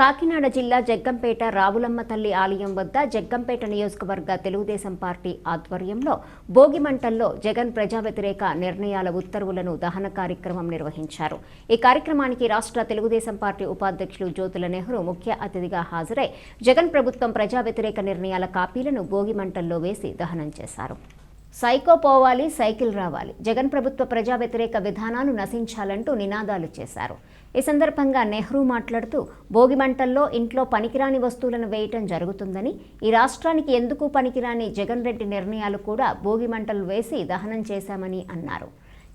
కాకినాడ జిల్లా జగ్గంపేట రావులమ్మ తల్లి ఆలయం వద్ద జగ్గంపేట నియోజకవర్గ తెలుగుదేశం పార్టీ ఆధ్వర్యంలో భోగిమంటల్లో జగన్ ప్రజా వ్యతిరేక నిర్ణయాల ఉత్తర్వులను దహన కార్యక్రమం నిర్వహించారు. ఈ కార్యక్రమానికి రాష్ట్ర తెలుగుదేశం పార్టీ ఉపాధ్యక్షులు జ్యోతుల నెహ్రూ ముఖ్య అతిథిగా హాజరై జగన్ ప్రభుత్వం ప్రజా వ్యతిరేక నిర్ణయాల కాపీలను భోగి మంటల్లో వేసి దహనం చేశారు. సైకో పోవాలి సైకిల్ రావాలి. జగన్ ప్రభుత్వ ప్రజా వ్యతిరేక విధానాలు నశించాలంటూ నినాదాలు చేశారు. ఈ సందర్భంగా నెహ్రూ మాట్లాడుతూ భోగి మంటల్లో ఇంట్లో పనికిరాని వస్తువులను వేయటం జరుగుతుందని ఈ రాష్ట్రానికి ఎందుకు పనికిరాని జగన్ రెడ్డి నిర్ణయాలు కూడా భోగి మంటలు వేసి దహనం చేశామని అన్నారు.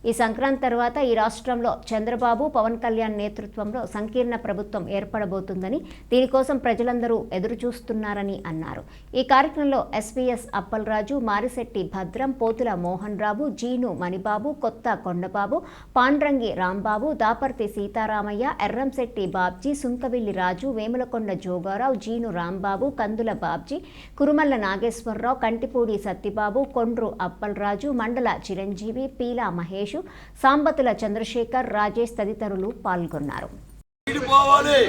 ఈ సంక్రాంతి తర్వాత ఈ రాష్ట్రంలో చంద్రబాబు పవన్ కళ్యాణ్ నేతృత్వంలో సంకీర్ణ ప్రభుత్వం ఏర్పడబోతుందని దీనికోసం ప్రజలందరూ ఎదురు చూస్తున్నారని అన్నారు. ఈ కార్యక్రమంలో ఎస్వీఎస్ అప్పలరాజు మారిశెట్టి భద్రం పోతుల మోహన్ రావు జీను మణిబాబు కొత్త కొండబాబు పాండ్రంగి రాంబాబు దాపర్తి సీతారామయ్య ఎర్రంశెట్టి బాబ్జీ సుంకవిల్లి రాజు వేములకొండ జోగారావు జీను రాంబాబు కందుల బాబ్జీ కురుమల్ల నాగేశ్వరరావు కంటిపూడి సత్తిబాబు కొండ్రు అప్పలరాజు మండల చిరంజీవి పీలా మహేష్ సాంబతుల చంద్రశేఖర్ రాజేష్ తదితరులు పాల్గొన్నారు. ఈడిపోవాలి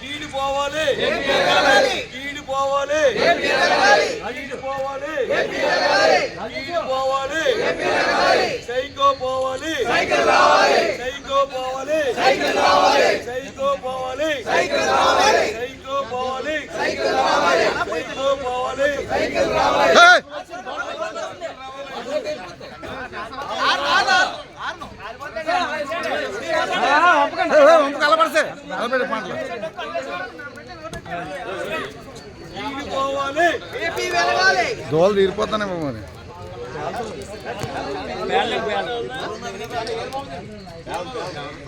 కీడిపోవాలి ఏపీ వెలగాలి. ఏపీ వెలగాలి కీడిపోవాలి ఏపీ వెలగాలి సైకో పోవాలి. సైకిల్ రావాలి. సైకో పోవాలి. సైకిల్ రావాలి. సైకో పోవాలి. సైకిల్ రావాలి. సైకో పోవాలి. సైకిల్ రావాలి. సైకో పోవాలి. సైకిల్ రావాలి. కీడిపోవాలి ఏపీ వెలగాలి దోలు తీరిపోతానేమో మరి.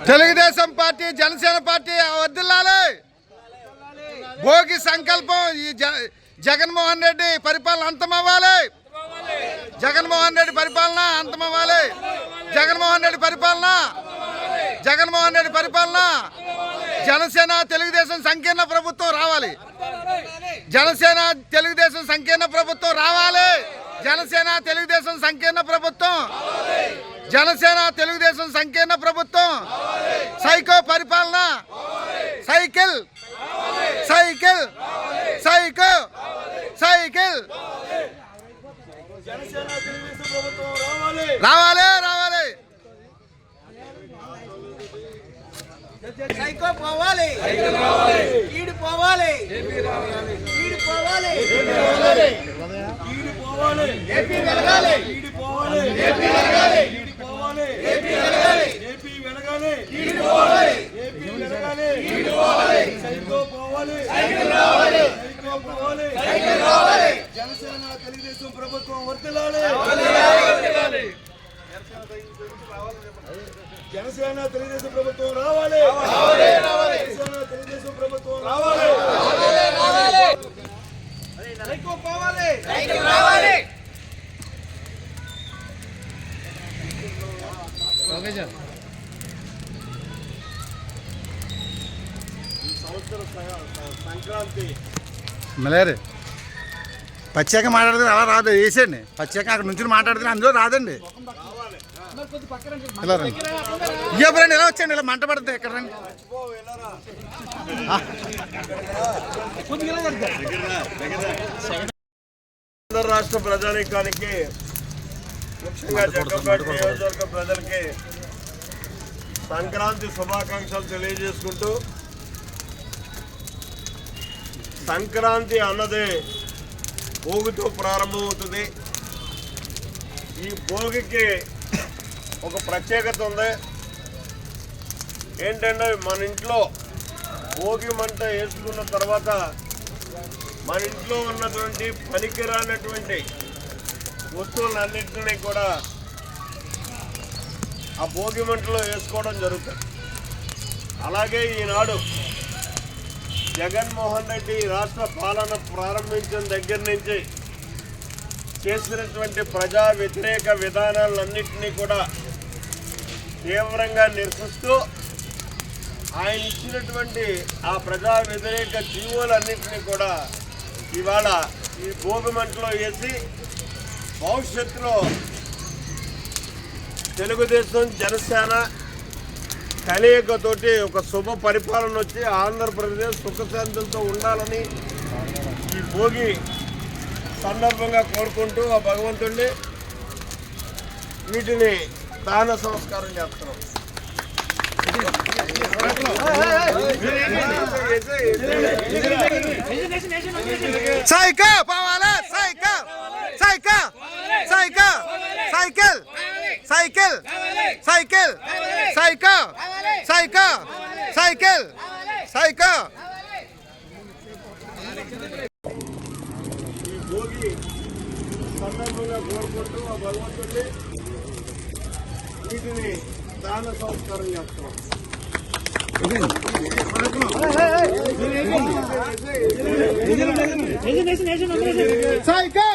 తెలుగుదేశం పార్టీ జనసేన పార్టీ వదిలాలి భోగి సంకల్పం ఈ జ- జగన్మోహన్ రెడ్డి పరిపాలన అంతమవ్వాలి. జగన్మోహన్ రెడ్డి పరిపాలన అంతమవ్వాలి. జగన్మోహన్ రెడ్డి పరిపాలన జగన్మోహన్ రెడ్డి పరిపాలన జనసేన తెలుగుదేశం సంకీర్ణ ప్రభుత్వం రావాలి. జనసేన తెలుగుదేశం సంకీర్ణ ప్రభుత్వం రావాలి. జనసేన తెలుగుదేశం సంకీర్ణ ప్రభుత్వం. జనసేన తెలుగుదేశం సంకీర్ణ ప్రభుత్వం. సైకో పరిపాలన. సైకిల్. సైకిల్. Cycle cycle. రావాలి. సైకో పోవాలి. ఈడు పోవాలి. ఈడు పోవాలి. కీడిపోవాలి ఏపీ వెలగాలి. కీడిపోవాలి ఏపీ వెలగాలి. కీడిపోవాలి ఏపీ వెలగాలి. ఏపీ వెలగాలి. ఈడు పోవాలి. ఏపీ వెలగాలి. ఈడు పోవాలి. సైకో పోవాలి. సైకిల్ రావాలి. సైకో పోవాలి. సైకిల్ రావాలి. జనసేన తెలుగుదేశం ప్రభుత్వం వర్తిల్లాలి. జనసేన తెలుగుదేశం ప్రభుత్వం రావాలి జనసేన తెలుగుదేశం ప్రభుత్వం రావాలి రైతు పోవాలి. రైతు రావాలి ఈ సంవత్సర సంక్రాంతి మలేరు. పచ్చాక మాట్లాడితే అలా రాదు వేసేయండి పచ్చాక అక్కడ నుంచి మాట్లాడితే అందులో రాదండి. ఇలా రండి. ఇయ్య రండి ఇలా వచ్చేయండి ఇలా మంట పడుతుంది ఎక్కడ రండి. ఆంధ్ర రాష్ట్ర ప్రజానీకానికి ముఖ్యంగా జగ్గంపేట నియోజకవర్గ ప్రజలకి సంక్రాంతి శుభాకాంక్షలు తెలియజేసుకుంటూ సంక్రాంతి అన్నది భోగితో ప్రారంభమవుతుంది. ఈ భోగికి ఒక ప్రత్యేకత ఉంది. ఏంటంటే మన ఇంట్లో భోగి మంట వేసుకున్న తర్వాత మన ఇంట్లో ఉన్నటువంటి పనికిరానటువంటి వస్తువులన్నింటినీ కూడా ఆ భోగి మంటలో వేసుకోవడం జరుగుతుంది. అలాగే ఈనాడు జగన్మోహన్ రెడ్డి రాష్ట్ర పాలన ప్రారంభించిన దగ్గర నుంచి చేసినటువంటి ప్రజా వ్యతిరేక విధానాలన్నింటినీ కూడా తీవ్రంగా నిరసిస్తూ ఆయన ఇచ్చినటువంటి ఆ ప్రజా వ్యతిరేక జీవోలన్నింటినీ కూడా ఇవాళ ఈ భోగి మంటలో వేసి భవిష్యత్తులో తెలుగుదేశం జనసేన కలయికతోటి ఒక శుభ పరిపాలన వచ్చి ఆంధ్రప్రదేశ్ సుఖశాంతులతో ఉండాలని ఈ భోగి సందర్భంగా కోరుకుంటూ ఆ భగవంతుణ్ణి వీటిని దాన సంస్కారం చేస్తున్నాం. సైకా పోవాలా psycho psycho psycho cycle cycle cycle psycho psycho cycle psycho Bhogi సందర్భంగా కోరుకుంటూ ఆ భగవంతుడిని వీటిని దాన సంస్కారం చేస్తున్నాం సైకిల్